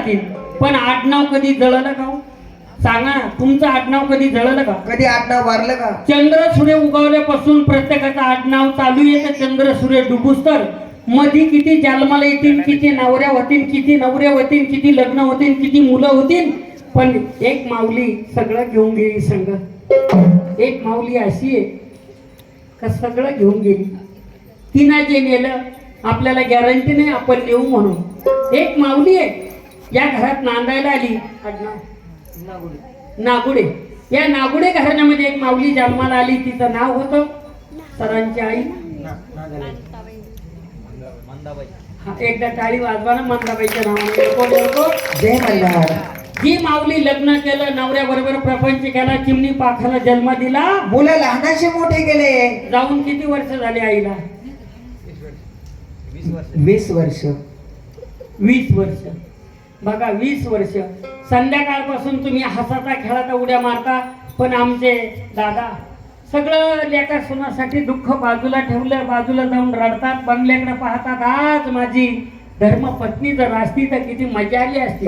जातील. पण आडनाव कधी जळलं का हो? सांगा तुमचं आडनाव कधी जळलं का? कधी आडनाव वारलं का? चंद्र सूर्य उगवल्यापासून प्रत्येकाचं आडनाव चालू येतं चंद्र सूर्य डुबूस तर. मधी किती जन्माला येतील किती नवऱ्या होतील किती नवऱ्या होतील किती लग्न होतील किती मुलं होतील. पण एक माऊली सगळं घेऊन गेली संग. एक माऊली अशी आहे का सगळं घेऊन गेली. तिनं जे नेलं आपल्याला गॅरंटी नाही आपण नेऊ म्हणून. एक माऊली आहे. या घरात नांदायला आली. आडनाव. नागुडे. या नागुडे घराण्यामध्ये एक माऊली जन्माला आली. तिचं नाव होतं सरांची आई. हा, एकदा टाळी वाजवा ना मंदाबाईच्या नावाने. जी माऊली लग्न केलं नवऱ्या बरोबर प्रपंच केला चिमणी पाखाला जन्म दिला. मुलं लहानाचे मोठे गेले जाऊन किती वर्ष झाले आईला? वीस वर्ष. वीस वर्ष. बघा वीस वर्ष. संध्याकाळपासून तुम्ही हसाता खेळाता उड्या मारता पण आमचे दादा सगळं लेखा सुनासाठी दुःख बाजूला ठेवलं बाजूला जाऊन रडतात बंगल्याकडे पाहतात आज माझी धर्मपत्नी जर असती तर किती मजा आली असती.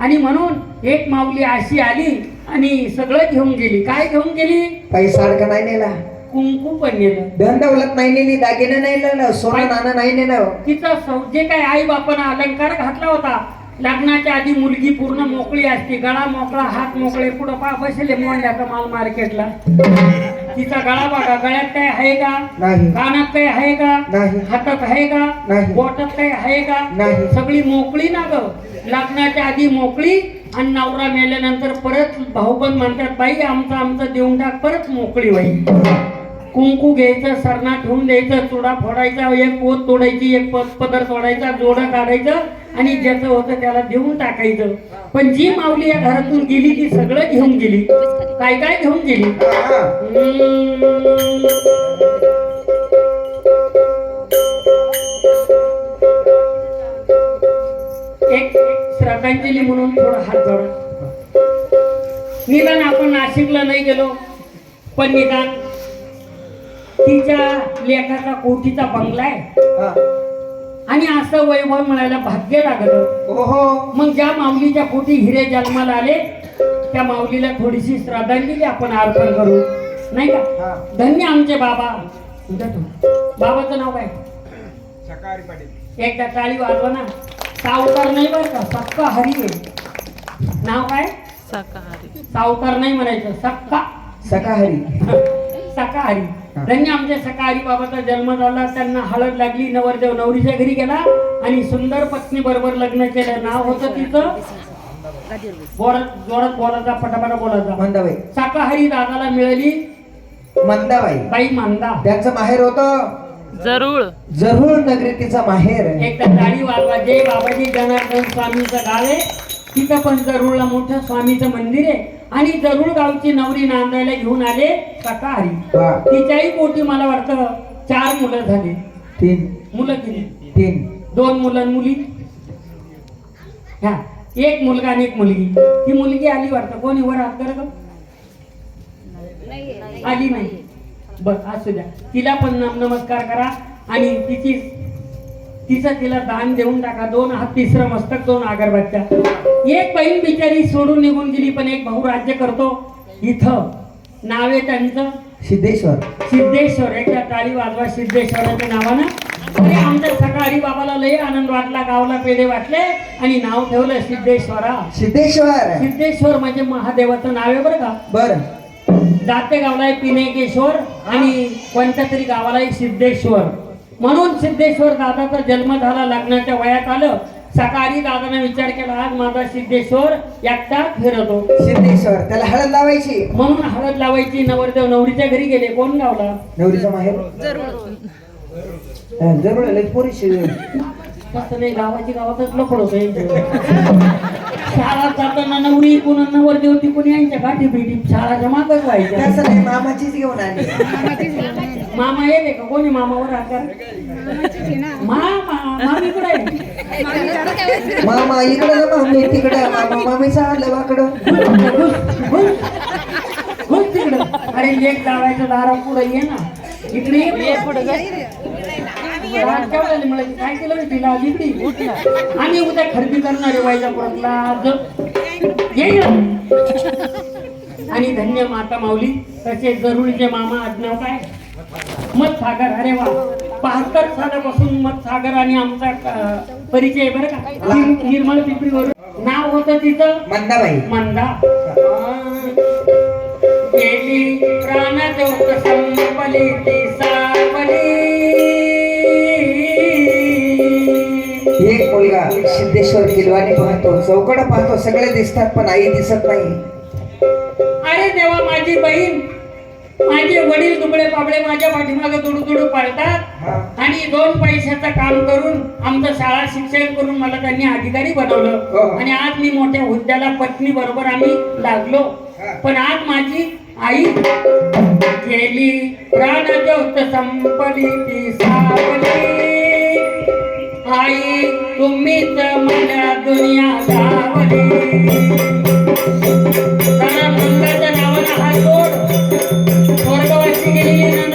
आणि म्हणून एक माऊली अशी आली आणि सगळं घेऊन गेली. काय घेऊन गेली? पैसा अडका नाही नेला. कुंकू पण नेलं. धन दौलत नाही नेली दागिने नाही नेलं सोनं नाणं नाही नेलं. तिचा जे काय आई बापानं अलंकार घातला होता लग्नाच्या आधी मुलगी पूर्ण मोकळी असते. गळा मोकळा हात मोकळे पुढं पा बसले मोंड्याचा माल मार्केटला. तिचा गळा बघा गळ्यात काय आहे का? नाही. कानात काही आहे का? नाही. हातात आहे का? नाही. बोटात काही आहे का? नाही. सगळी मोकळी ना ग? लग्नाच्या आधी मोकळी आणि नवरा मेल्यानंतर परत भाऊबंद म्हणतात बाई आमचं आमचं देऊन टाक परत मोकळी बाई. कुंकू घ्यायचं सरणा ठेवून द्यायचं चुडा फोडायचा एक पोत तोडायची एक पद पदर तोडायचा जोडं काढायचं आणि ज्याचं होतं त्याला देऊन टाकायचं. पण जी माऊली या घरातून गेली ती सगळं घेऊन गेली. काय काय घेऊन गेली? एक श्रद्धांजली म्हणून थोडा हात जोडा. निदान आपण नाशिकला नाही गेलो पण निदान तिच्या लेखाचा कोटीचा बंगला आहे. हा. आणि असं वैभव मिळायला भाग्य लागलं. ओहो. मग ज्या माऊलीच्या पोटी हिरे जन्माला आले त्या माऊलीला थोडीशी श्रद्धांजली आपण अर्पण करू. नाही का? हा. धन्य आमचे बाबा. बाबाचं नाव काय? एकदा टाळी वाजवा ना. सावकार नाही बरं का? सक्का हरी आहे. नाव काय? सावकार नाही म्हणायचं. सक्का. सकाहरी सकाहारी धन्य आमच्या सकाहारी बाबाचा जन्म झाला त्यांना हळद लागली नवरदेव नवरीच्या घरी गेला आणि सुंदर पत्नी बरोबर लग्न केलं. नाव होतं तिचं? बोलत जोरात बोलायचा पटापटा बोलायचा. मंदाबाई. शाकाहारी दादाला मिळाली. मंदाबाई. बाई मांदा. त्यांचं माहेर होतं? जरूळ. जरूर नगरी तिचा माहेर. एकदा गाडी वाजवा. जय बाबाजी जनार्दन स्वामीचं गाव आहे. तिथं पण जरूळला मोठं स्वामीचं मंदिर आहे आणि जरूळ गावची नवरी नांदायला घेऊन आले शाकाहारी वा. तिच्याही पोटी मला वाटतं चार मुलं झाली. तीन. मुलं किती तीन. दोन मुलं आणि मुली. हा एक मुलगा आणि एक मुलगी. ती मुलगी आली वाटतं. कोणी वर हात कर ग आली नाही. बर असू द्या. तिला पण नम- नमस्कार करा आणि तिची तिचं तिला दान देऊन टाका. दोन हात तिसरं मस्तक दोन अगरबत्त्या. एक बहीण बिचारी सोडून निघून गेली पण एक भाऊ राज्य करतो. इथं. नाव आहे त्यांचं? सिद्धेश्वर. सिद्धेश्वर. एकदा टाळी वाजवा सिद्धेश्वराच्या नावानं. अरे आमच्या सकाळी बाबाला लय आनंद वाटला गावाला पेढे वाटले आणि नाव ठेवलं सिद्धेश्वरा. सिद्धेश्वर. सिद्धेश्वर म्हणजे महादेवाचं नाव आहे बरं का? बर. जाते गावाला आहे पिनेकेश्वर आणि कोणत्या तरी गावाला आहे सिद्धेश्वर. म्हणून सिद्धेश्वर दादाचा जन्म झाला लग्नाच्या वयात आलं. सकाळी दादाने विचार केला आज माझा सिद्धेश्वर एकटा फिरतो. सिद्धेश्वर त्याला हळद लावायची. म्हणून हळद लावायची नवरदेव नवरीच्या घरी गेले. कोण गावला नवरीचा माहेर? हा, जरूर पोरीशी. तसं नाही गावाची गावातच लफड होतं शाळा जाताना नवरी कोण नवर होती कोणी यांच्या गाठी भेटी शाळाच्या मागच व्हायच्या तसं नाही मामाचीच घेऊन आली. मामा येते का? कोणी मामावर आकार? मामा मामी कुठे आहे? मामा इकडं ना मामी तिकडं. मामा मामीचा लवाकडं घुस, घुस, घुस तिकडं. अरे लेक लावायचं दारा पुढे ये ना. इकडे ये. केवढ्याला मिळाली? काय केलं तिला आम्ही उद्या खरेदी करणारे वैजापुरातला येईल आणि धन्य माता माऊली तसे जरुरीचे मामा आडनाव काय? मत सागर अरे वा. बहात्तर सालापासून मत सागर आणि आमचा परिचय आहे बरं का? निर- निर्मळ पिंपरीवरून. नाव होतं तिचं? मंदाबाई. मंदा. गेली प्राण जोत संपली ती सावली. सिद्धेश्वर किलवाने पाहतो चौकड पाहतो सगळे दिसतात पण आई दिसत नाही अरे देवा माझी बहीण माझे वडील दुबळे पाबळे माझ्या पाठीमागे तुडू तुडू पाळतात हा. आणि दोन पैशाचं काम करून आमचं शाळा शिक्षण करून मला त्यांनी अधिकारी हो. बनवलं आणि आज मी मोठ्या हुद्द्याला पत्नी बरोबर आम्ही लागलो हा. पण आज माझी आई गेली प्राण संपली ती सावली आई तुम्हीच मला दुनिया गावली. नावाला हात जोड स्वर्गवासी गेलेली नंदा गेली